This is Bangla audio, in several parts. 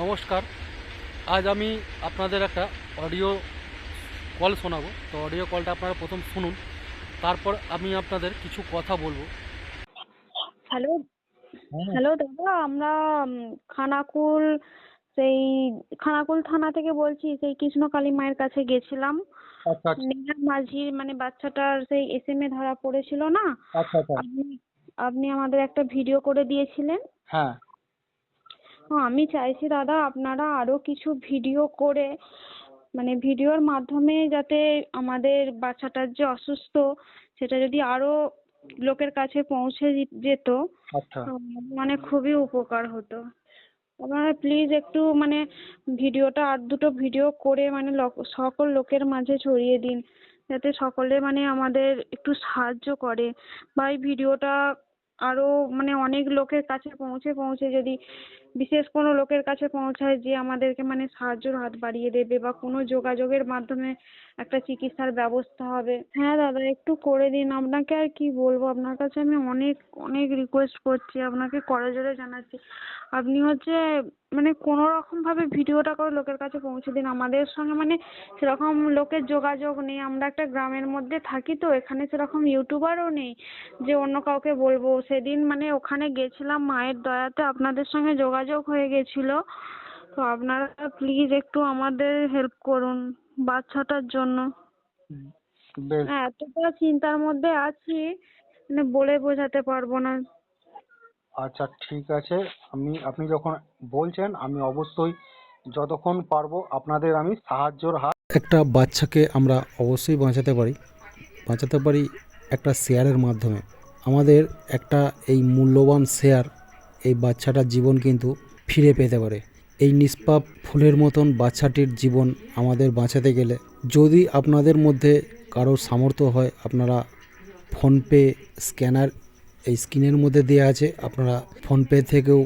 নমস্কার। আজ আমি আপনাদের একটা অডিও কল শোনাবো। তো অডিও কলটা আপনারা প্রথম শুনুন তারপর আমি আপনাদের কিছু কথা বলব। হ্যালো হ্যালো দাদা আমরা খানাকুল সেই খানাকুল থানা থেকে বলছি সেই কৃষ্ণকালী মায়ের কাছে গেছিলাম। আচ্ছা আচ্ছা। নীলা মাঝির মানে বাচ্চাটার সেই এস এম এ ধরা পড়েছিল না? আচ্ছা আপনি আপনি আমাদের একটা ভিডিও করে দিয়েছিলেন। হ্যাঁ। আমি চাইছি দাদা আপনারা আরও কিছু ভিডিও করে মানে ভিডিওর মাধ্যমে যাতে আমাদের বাচ্চাটার যে অসুস্থ সেটা যদি আরও লোকের কাছে পৌঁছে যেত মানে খুবই উপকার হতো। আপনারা প্লিজ একটু মানে ভিডিওটা আর দুটো ভিডিও করে মানে সকল লোকের মাঝে ছড়িয়ে দিন যাতে সকলে মানে আমাদের একটু সাহায্য করে। বা এই ভিডিওটা আরও মানে অনেক লোকের কাছে পৌঁছে পৌঁছে যদি বিশেষ কোনো লোকের কাছে পৌঁছায় যে আমাদেরকে মানে সাহায্যের হাত বাড়িয়ে দেবে বা কোনো যোগাযোগের মাধ্যমে একটা চিকিৎসার ব্যবস্থা হবে। হ্যাঁ দাদা, একটু করে দিন। আপনাকে আর কি বলব? আপনার কাছে আমি অনেক অনেক রিকোয়েস্ট করছি। আপনাকে করজোড়ে জানাচ্ছি। আপনি হচ্ছে মানে কোনো রকম ভাবে ভিডিওটা করে লোকের কাছে পৌঁছে দিন। আমাদের সঙ্গে মানে সেরকম লোকের যোগাযোগ নেই। আমরা একটা গ্রামের মধ্যে থাকি তো, এখানে সেরকম ইউটিউবারও নেই যে অন্য কাউকে বলব। সেদিন মানে ওখানে গেছিলাম মায়ের দয়াতে। আপনাদের সঙ্গে যোগাযোগ হয়ে গেছিল। তো আপনারা প্লিজ একটু আমাদের হেল্প করুন বাচ্চাটার জন্য। হ্যাঁ এতটা চিন্তার মধ্যে আছি মানে বলে বোঝাতে পারব না। আচ্ছা ঠিক আছে। আমি আপনি যখন বলছেন আমি অবশ্যই যতক্ষণ পারব আপনাদের আমি সাহায্যর হাত একটা বাচ্চাকে আমরা অবশ্যই বাঁচাতে পারি। বাঁচাতে পারি একটা শেয়ারের মাধ্যমে। আমাদের একটা এই মূল্যবান শেয়ার এই বাচ্চাটার জীবন কিন্তু ফিরে পেতে পারে। এই নিষ্পাপ ফুলের মতন বাচ্চাটির জীবন আমাদের বাঁচাতে গেলে যদি আপনাদের মধ্যে কারোর সামর্থ্য হয়, আপনারা ফোনপে স্ক্যানার এই স্ক্রিনের মধ্যে দেওয়া আছে। আপনারা ফোনপে থেকেও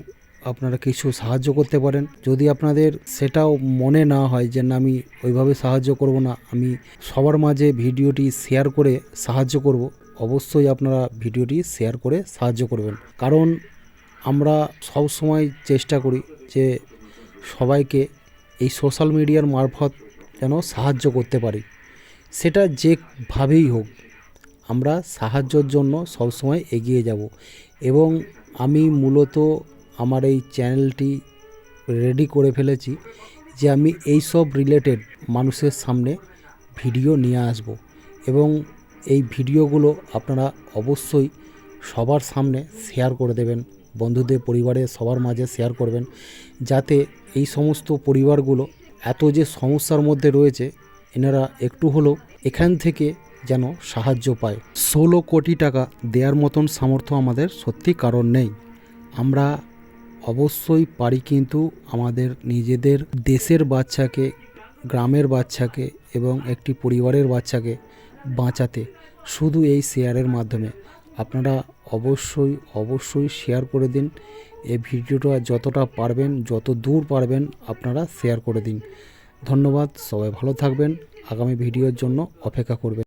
আপনারা কিছু সাহায্য করতে পারেন। যদি আপনাদের সেটাও মনে না হয় যে না, আমি ওইভাবে সাহায্য করব না, আমি সবার মাঝে ভিডিওটি শেয়ার করে সাহায্য করব, অবশ্যই আপনারা ভিডিওটি শেয়ার করে সাহায্য করবেন। কারণ আমরা সব সময় চেষ্টা করি যে সবাইকে এই সোশ্যাল মিডিয়ার মারফত যেন সাহায্য করতে পারি। সেটা যেভাবেই হোক, আমরা সাহায্যর জন্য সবসময় এগিয়ে যাব। এবং আমি মূলত আমার এই চ্যানেলটি রেডি করে ফেলেছি যে আমি এই সব রিলেটেড মানুষের সামনে ভিডিও নিয়ে আসব এবং এই ভিডিওগুলো আপনারা অবশ্যই সবার সামনে শেয়ার করে দেবেন। বন্ধুদের পরিবারের সবার মাঝে শেয়ার করবেন, যাতে এই সমস্ত পরিবারগুলো এত যে সমস্যার মধ্যে রয়েছে, এনারা একটু হলেও এখান থেকে যেন সাহায্য পায়। ষোলো কোটি টাকা দেওয়ার মতন সামর্থ্য আমাদের সত্যি কারণ নেই। আমরা অবশ্যই পারি কিন্তু আমাদের নিজেদের দেশের বাচ্চাকে, গ্রামের বাচ্চাকে এবং একটি পরিবারের বাচ্চাকে বাঁচাতে, শুধু এই শেয়ারের মাধ্যমে। আপনারা অবশ্যই অবশ্যই শেয়ার করে দিন। এই ভিডিওটা যতটা পারবেন, যত দূর পারবেন আপনারা শেয়ার করে দিন। ধন্যবাদ, সবাই ভালো থাকবেন। আগামী ভিডিওর জন্য অপেক্ষা করবেন।